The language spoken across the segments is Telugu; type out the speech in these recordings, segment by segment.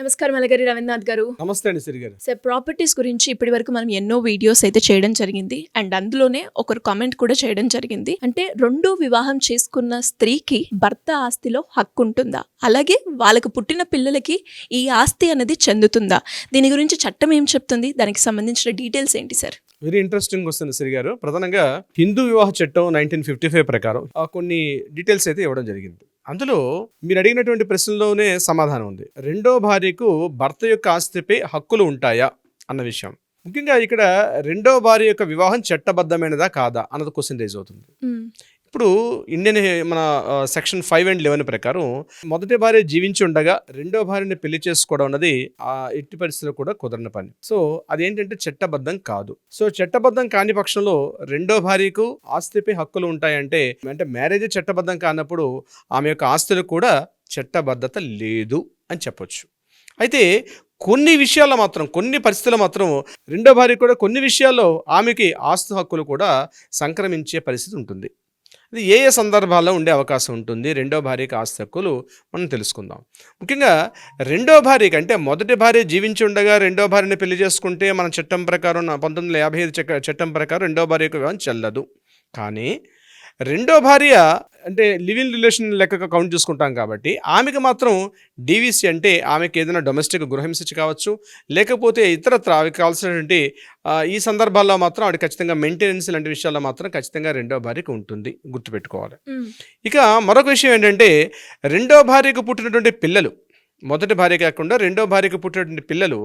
నమస్కారం అలగారి రవీంద్రనాథ్ గారు. నమస్తే అండి సిరి గారు. సార్ ప్రాపర్టీస్ గురించి ఇప్పటి వరకు మనం ఎన్నో వీడియోస్ అయితే చేయడం జరిగింది. అండ్ అందులోనే ఒకరు కామెంట్ కూడా చేయడం జరిగింది. అంటే రెండో వివాహం చేసుకున్న స్త్రీకి భర్త ఆస్తిలో హక్కు ఉంటుందా? అలాగే వాళ్ళకు పుట్టిన పిల్లలకి ఈ ఆస్తి అనేది చెందుతుందా? దీని గురించి చట్టం ఏం చెప్తుంది? దానికి సంబంధించిన డీటెయిల్స్ ఏంటి సార్? వెరీ ఇంట్రెస్టింగ్ వస్తుంది సిరి గారు. ప్రధానంగా హిందూ వివాహ చట్టం నైన్టీన్ ఫిఫ్టీ ఫైవ్ ప్రకారం కొన్ని డీటెయిల్స్ అయితే ఇవ్వడం జరిగింది. అందులో మీరు అడిగినటువంటి ప్రశ్నలోనే సమాధానం ఉంది. రెండో భార్యకు భర్త యొక్క ఆస్తిపై హక్కులు ఉంటాయా అన్న విషయం. ముఖ్యంగా ఇక్కడ రెండో భార్య యొక్క వివాహం చట్టబద్ధమైనదా కాదా అన్నది క్వశ్చన్ రేజ్ అవుతుంది. ఇప్పుడు ఇండియన్ మన సెక్షన్ ఫైవ్ అండ్ లెవెన్ ప్రకారం మొదటి భార్య జీవించి ఉండగా రెండో భార్యని పెళ్ళి చేసుకోవడం అన్నది ఆ ఎట్టి పరిస్థితుల్లో కూడా కుదరని పని. సో అదేంటంటే చట్టబద్ధం కాదు. సో చట్టబద్ధం కాని పక్షంలో రెండో భార్యకు ఆస్తిపై హక్కులు ఉంటాయంటే అంటే మ్యారేజ్ చట్టబద్ధం కానప్పుడు ఆమె యొక్క ఆస్తులు కూడా చట్టబద్ధత లేదు అని చెప్పొచ్చు. అయితే కొన్ని విషయాల్లో మాత్రం కొన్ని పరిస్థితుల్లో మాత్రం రెండో భార్య కూడా కొన్ని విషయాల్లో ఆమెకి ఆస్తు హక్కులు కూడా సంక్రమించే పరిస్థితి ఉంటుంది. ఇది ఏ ఏ సందర్భాల్లో ఉండే అవకాశం ఉంటుంది? రెండో భార్యకి ఆస్తి హక్కులు మనం తెలుసుకుందాం. ముఖ్యంగా రెండో భార్యకి అంటే మొదటి భార్య జీవించి ఉండగా రెండో భార్యని పెళ్ళి చేసుకుంటే మన చట్టం ప్రకారం పంతొమ్మిది వందల యాభై ఐదు చట్టం ప్రకారం రెండో భార్యకు వివాహం చెల్లదు. కానీ రెండో భార్య అంటే లివింగ్ రిలేషన్ లెక్కగా కౌంట్ చేసుకుంటాం కాబట్టి ఆమెకు మాత్రం డీవీసీ అంటే ఆమెకి ఏదైనా డొమెస్టిక్ గృహహింస కావచ్చు లేకపోతే ఇతరత్ర ఆమెకు కావాల్సినటువంటి ఈ సందర్భాల్లో మాత్రం ఆవిడ ఖచ్చితంగా మెయింటెనెన్స్ లాంటి విషయాల్లో మాత్రం ఖచ్చితంగా రెండో భార్యకు ఉంటుంది గుర్తుపెట్టుకోవాలి. ఇక మరొక విషయం ఏంటంటే రెండో భార్యకు పుట్టినటువంటి పిల్లలు మొదటి భార్య కాకుండా రెండో భార్యకు పుట్టినటువంటి పిల్లలు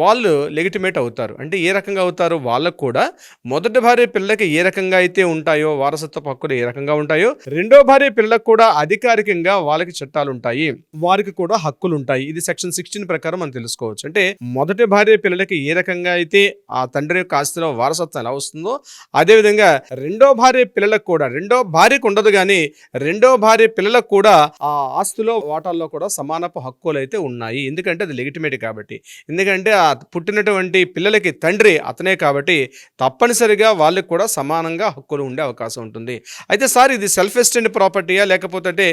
వాళ్ళు లెగిటిమేట్ అవుతారు. అంటే ఏ రకంగా అవుతారు? వాళ్ళకు కూడా మొదటి భార్య పిల్లలకి ఏ రకంగా అయితే ఉంటాయో వారసత్వ హక్కులు ఏ రకంగా ఉంటాయో రెండో భార్య పిల్లలకు కూడా అధికారికంగా వాళ్ళకి చట్టాలు ఉంటాయి. వారికి కూడా హక్కులు ఉంటాయి. ఇది సెక్షన్ సిక్స్టీన్ ప్రకారం మనం తెలుసుకోవచ్చు. అంటే మొదటి భార్య పిల్లలకి ఏ రకంగా అయితే ఆ తండ్రి యొక్క ఆస్తిలో వారసత్వం ఎలా వస్తుందో అదేవిధంగా రెండో భార్య పిల్లలకు కూడా రెండో భార్యకు ఉండదు కానీ రెండో భార్య పిల్లలకు కూడా ఆ ఆస్తిలో వాటాల్లో కూడా సమానపు హక్కు హక్కులు అయితే ఉన్నాయి. ఎందుకంటే అది లెగిటిమేట్ కాబట్టి. ఎందుకంటే ఆ పుట్టినటువంటి పిల్లలకి తండ్రి అతనే కాబట్టి తప్పనిసరిగా వాళ్ళకి కూడా సమానంగా హక్కులు ఉండే అవకాశం ఉంటుంది. అయితే సార్ ఇది సెల్ఫ్ ఎస్టెండ్ ప్రాపర్టీయా? లేకపోతే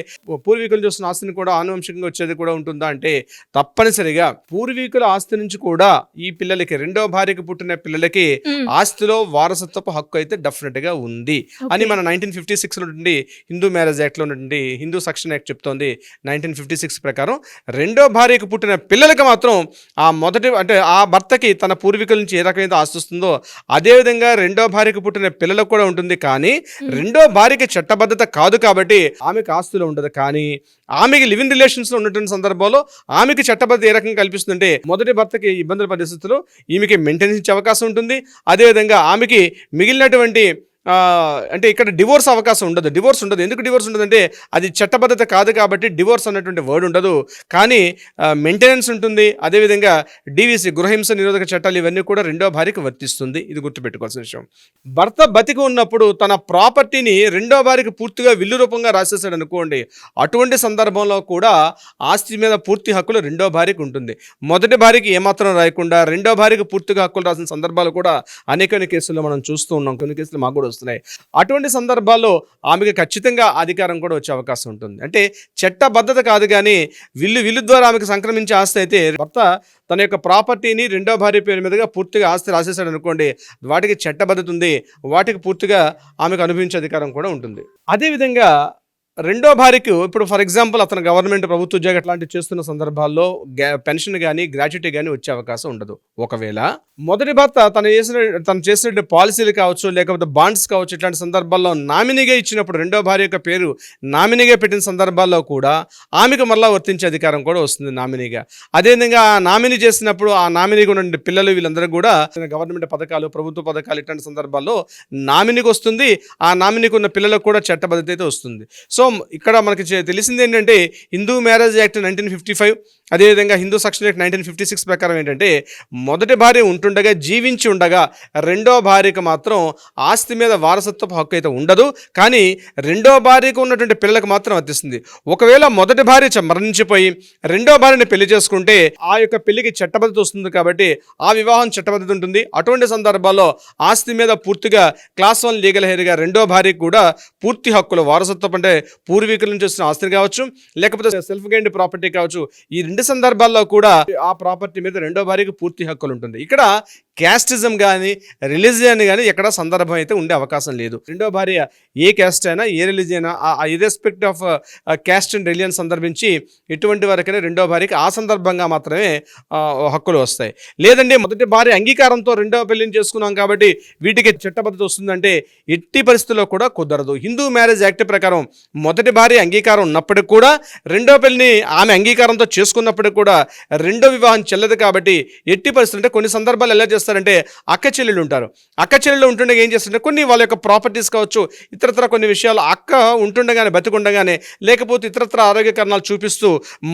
పూర్వీకులు చూస్తున్న ఆస్తిని కూడా ఆనువంశికంగా వచ్చేది కూడా ఉంటుందా? అంటే తప్పనిసరిగా పూర్వీకుల ఆస్తి నుంచి కూడా ఈ పిల్లలకి రెండో భార్యకి పుట్టిన పిల్లలకి ఆస్తిలో వారసత్వపు హక్కు అయితే డెఫినెట్గా ఉంది అని మన నైన్టీన్ ఫిఫ్టీ సిక్స్లో హిందూ మ్యారేజ్ యాక్ట్లో హిందూ సక్షన్ యాక్ట్ చెప్తోంది నైన్టీన్ ఫిఫ్టీ సిక్స్ ప్రకారం. రెండో భార్యకు పుట్టిన పిల్లలకి మాత్రం ఆ మొదటి అంటే ఆ భర్తకి తన పూర్వీకుల నుంచి ఏ రకమైన ఆస్తి వస్తుందో అదేవిధంగా రెండో భార్యకు పుట్టిన పిల్లలకు కూడా ఉంటుంది. కానీ రెండో భార్యకి చట్టబద్ధత కాదు కాబట్టి ఆమెకు ఆస్తులు ఉండదు. కానీ ఆమెకి లివింగ్ రిలేషన్స్లో ఉన్నటువంటి సందర్భంలో ఆమెకి చట్టబద్ధత ఏ రకంగా కల్పిస్తుందంటే మొదటి భర్తకి ఇబ్బందుల పరిస్థితుల్లో ఈమెకి మెయింటెనెన్స్ ఇచ్చే అవకాశం ఉంటుంది. అదేవిధంగా ఆమెకి మిగిలినటువంటి అంటే ఇక్కడ డివోర్స్ అవకాశం ఉండదు. డివోర్స్ ఉండదు. ఎందుకు డివోర్స్ ఉండదంటే అది చట్టబద్ధత కాదు కాబట్టి డివోర్స్ అన్నటువంటి వర్డ్ ఉండదు. కానీ మెయింటెనెన్స్ ఉంటుంది. అదేవిధంగా డివిసి గృహహింస నిరోధక చట్టాలు ఇవన్నీ కూడా రెండో భార్యకు వర్తిస్తుంది. ఇది గుర్తుపెట్టుకోవాల్సిన విషయం. భర్త బతికి ఉన్నప్పుడు తన ప్రాపర్టీని రెండో భార్యకు పూర్తిగా విల్లు రూపంగా రాసేసాడు అనుకోండి అటువంటి సందర్భంలో కూడా ఆస్తి మీద పూర్తి హక్కులు రెండో భార్యకు ఉంటుంది. మొదటి భార్యకి ఏమాత్రం రాయకుండా రెండో భార్యకు పూర్తిగా హక్కులు రాసిన సందర్భాలు కూడా అనేక కేసుల్లో మనం చూస్తూ ఉన్నాం. కొన్ని కేసులు మాకు కూడా వస్తున్నాయి. అటువంటి సందర్భాల్లో ఆమెకి ఖచ్చితంగా అధికారం కూడా వచ్చే అవకాశం ఉంటుంది. అంటే చట్టబద్ధత కాదు కానీ విల్లు విల్లు ద్వారా ఆమెకు సంక్రమించే ఆస్తి అయితే భర్త తన యొక్క ప్రాపర్టీని రెండో భార్య పేరు మీదుగా పూర్తిగా ఆస్తి రాసేసాడు అనుకోండి వాటికి చట్టబద్ధత ఉంది వాటికి పూర్తిగా ఆమెకు అనుభవించే అధికారం కూడా ఉంటుంది. అదేవిధంగా రెండో భార్యకు ఇప్పుడు ఫర్ ఎగ్జాంపుల్ అతను గవర్నమెంట్ ప్రభుత్వ ఉద్యోగం అట్లాంటివి చేస్తున్న సందర్భాల్లో పెన్షన్ కానీ గ్రాట్యుటీ కానీ వచ్చే అవకాశం ఉండదు. ఒకవేళ మొదటి భర్త తను చేసిన తను చేసిన పాలసీలు కావచ్చు లేకపోతే బాండ్స్ కావచ్చు ఇట్లాంటి సందర్భాల్లో నామినీగా ఇచ్చినప్పుడు రెండో భార్య యొక్క పేరు నామినీగా పెట్టిన సందర్భాల్లో కూడా ఆమెకు మరలా వర్తించే అధికారం కూడా వస్తుంది నామినీగా. అదేవిధంగా ఆ నామినీ చేసినప్పుడు ఆ నామినీగా ఉన్న పిల్లలు వీళ్ళందరూ కూడా గవర్నమెంట్ పథకాలు ప్రభుత్వ పథకాలు ఇట్లాంటి సందర్భాల్లో నామినీకి వస్తుంది. ఆ నామినీకి ఉన్న పిల్లలకు కూడా చట్టబద్ధత అయితే వస్తుంది. సో సో ఇక్కడ మనకి తెలిసింది ఏంటంటే Hindu marriage act nineteen fifty five అదేవిధంగా Hindu section act nineteen fifty six ప్రకారం ఏంటంటే మొదటి భార్య ఉంటుండగా జీవించి ఉండగా రెండో భార్యకు మాత్రం ఆస్తి మీద వారసత్వపు హక్కు అయితే ఉండదు. కానీ రెండో భార్యకు ఉన్నటువంటి పిల్లలకు మాత్రం వర్తిస్తుంది. ఒకవేళ మొదటి భార్య చ- మరణించిపోయి రెండో భార్యని పెళ్ళి చేసుకుంటే ఆ యొక్క పెళ్ళికి చట్టబద్ధత వస్తుంది కాబట్టి ఆ వివాహం చట్టబద్ధత ఉంటుంది. అటువంటి సందర్భాల్లో ఆస్తి మీద పూర్తిగా క్లాస్ వన్ లీగల్ హెయిర్గా రెండో భార్యకు కూడా పూర్తి హక్కులు వారసత్వం అంటే పూర్వీకుల నుంచి వచ్చిన ఆస్తిని కావచ్చు లేకపోతే సెల్ఫ్ గైండ్ ప్రాపర్టీ కావచ్చు ఈ రెండు సందర్భాల్లో కూడా ఆ ప్రాపర్టీ మీద రెండో భార్యకు పూర్తి హక్కులు ఉంటుంది. ఇక్కడ క్యాస్టిజం కానీ రిలీజియన్ కానీ ఎక్కడ సందర్భం అయితే ఉండే అవకాశం లేదు. రెండో భార్య ఏ క్యాస్ట్ అయినా ఏ religion irrespective of caste and religion సందర్భించి ఎటువంటి వరకైనా రెండో భార్యకి ఆ సందర్భంగా మాత్రమే హక్కులు వస్తాయి. లేదండి మొదటి భార్య అంగీకారంతో రెండో పెళ్ళిని చేసుకున్నాం కాబట్టి వీటికి చట్టబద్ధత వస్తుందంటే ఎట్టి పరిస్థితుల్లో కూడా కుదరదు. హిందూ మ్యారేజ్ యాక్ట్ ప్రకారం మొదటి భార్య అంగీకారం ఉన్నప్పటికి కూడా రెండో పెళ్ళిని ఆమె అంగీకారంతో చేసుకున్నప్పటికి కూడా రెండో వివాహం చెల్లదు కాబట్టి ఎట్టి పరిస్థితులు అంటే కొన్ని సందర్భాలు ఎలా చేస్తారంటే అక్క చెల్లెళ్ళు ఉంటారు. అక్క చెల్లెళ్ళు ఉంటుండగా ఏం చేస్తుంటే కొన్ని వాళ్ళ యొక్క ప్రాపర్టీస్ కావచ్చు ఇతరత్ర కొన్ని విషయాలు అక్క ఉంటుండగానే బతికుండగానే లేకపోతే ఇతరత్ర ఆరోగ్య కారణాలు చూపిస్తూ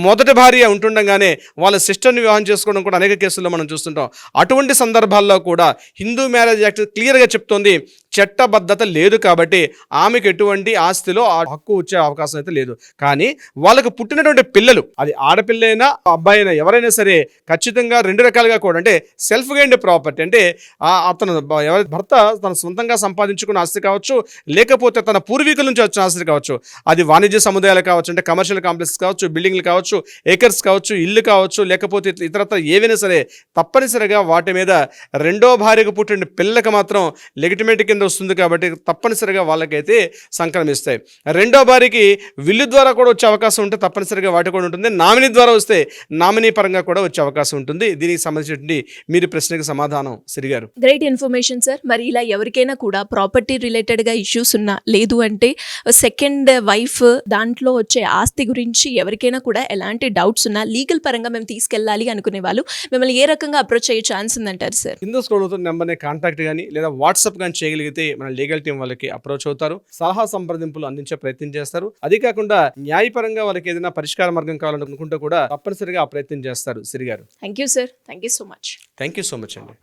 మొదటి భార్య ఉంటుండగానే వాళ్ళ సిస్టర్ని వివాహం చేసుకోవడం కూడా అనేక కేసుల్లో మనం చూస్తుంటాం. అటువంటి సందర్భాల్లో కూడా హిందూ మ్యారేజ్ యాక్ట్ క్లియర్గా చెప్తోంది. చట్టబద్ధత లేదు కాబట్టి ఆమెకు ఎటువంటి ఆస్తిలో ఆ హక్కు వచ్చే అవకాశం అయితే లేదు. కానీ వాళ్ళకు పుట్టినటువంటి పిల్లలు అది ఆడపిల్ల అయినా అబ్బాయి అయినా ఎవరైనా సరే ఖచ్చితంగా రెండు రకాలుగా కూడా అంటే సెల్ఫ్ గైండ్ ప్రాపర్టీ అంటే అతను ఎవరి భర్త తన సొంతంగా సంపాదించుకున్న ఆస్తి కావచ్చు లేకపోతే తన పూర్వీకుల నుంచి వచ్చిన ఆస్తి కావచ్చు. అది వాణిజ్య సముదాయాలు కావచ్చు అంటే కమర్షియల్ కాంప్లెక్స్ కావచ్చు బిల్డింగ్లు కావచ్చు ఏకర్స్ కావచ్చు ఇల్లు కావచ్చు లేకపోతే ఇతర- ఇతరత్ర ఏవైనా సరే తప్పనిసరిగా వాటి మీద రెండో భార్యకు పుట్టిన పిల్లలకు మాత్రం లెగిటిమేట్ కింద వస్తుంది కాబట్టి తప్పనిసరిగా వాళ్ళకైతే సంక్రమిస్తాయి రెండో భార్యకి విల్లు ద్వారా కూడా వచ్చే అవకాశం ఉంటే తప్పనిసరిగా వాటి కూడా ఉంటుంది. నామినీ ద్వారా వస్తే నామినీ పరంగా కూడా వచ్చే అవకాశం ఉంటుంది. దీనికి సంబంధించినటువంటి మీరు ప్రశ్నకి సమాధానం సిరిగారు గ్రేట్ ఇన్ఫర్మేషన్ సార్ మరి ఇలా ఎవరికైనా కూడా ప్రాపర్టీ రిలేటెడ్గా ఇష్యూస్ ఉన్నా లేదు అంటే సెకండ్ వైఫ్ దాంట్లో వచ్చే ఆస్తి గురించి ఎవరికైనా కూడా ఎలాంటి డౌట్స్ ఉన్నా లీగల్ పరంగా మేము తీసుకెళ్ళాలి అనుకునే వాళ్ళు మిమ్మల్ని ఏ రకంగా అప్రోచ్ అయ్యే ఛాన్స్ ఉందంటారు సార్ కింద స్క్రోల్ అవుతున్న నెంబర్ని కాంటాక్ట్ కానీ లేదా వాట్సాప్ కానీ చేయగలిగితే మన లీగల్ టీం వాళ్ళకి అప్రోచ్ అవుతారు సలహా సంప్రదింపులు అందించే ప్రయత్నం చేస్తారు. అది కాకుండా న్యాయపరంగా వాళ్ళకి ఏదైనా పరిష్కార మార్గం కావాలనుకుంటే కూడా తప్పనిసరిగా ఆ ప్రయత్నం చేస్తారు సిరిగారు. Thank you sir thank you so much thank you so much అండి.